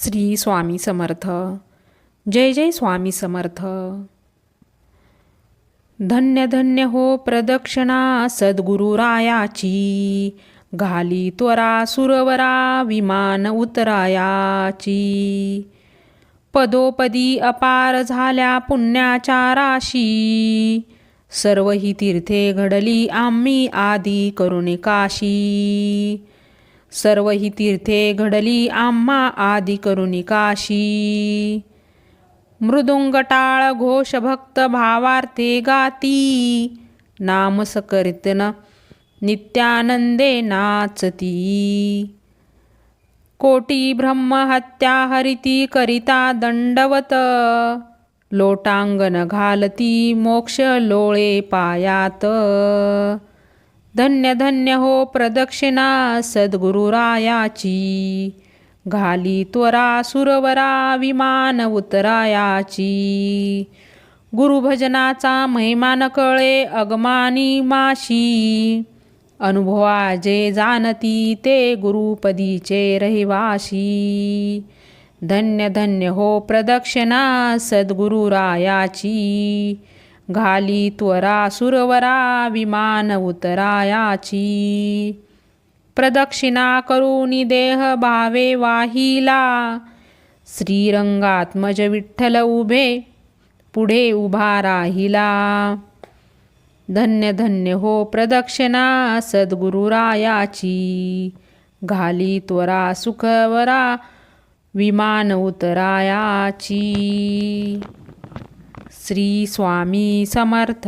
श्री स्वामी समर्थ. जय जय स्वामी समर्थ. धन्य धन्य हो प्रदक्षिणा सद्गुरुरायाची. घाली त्वरा सुरवरा विमान उतरायाची. पदोपदी अपार झाल्या पुण्याच्या राशी. सर्व ही तीर्थे घडली आम्ही आदी करुणे काशी. सर्व ही तीर्थे घडली आम्हा आदि करुणी काशी मृदुंग घोष भक्त भावार्थे गाती नाम सकर्तन नित्यानंदे नाचती. कोटी ब्रह्महत्या हरिती करिता दंडवत लोटांगन घालती मोक्ष लोळे पायात. धन्य धन्य हो प्रदक्षिणा सद्गुरुरायाची. घाली त्वरा सुरवरा विमान उतरायाची. गुरुभजनाचा महिमान कळे अगमानी माशी. अनुभवा जे जाणती ते गुरुपदीचे रहिवाशी. धन्य धन्य हो प्रदक्षिणा सद्गुरुरायाची. घाली त्वरा सुरवरा विमान उतरायाची. प्रदक्षिणा करून देह भावे वाहिला. श्रीरंगात्मज विठ्ठल उभे पुढे उभा राहिला. धन्य धन्य हो प्रदक्षिणा सद्गुरुरायाची. घाली त्वरा सुखवरा विमान उतरायाची. श्री स्वामी समर्थ.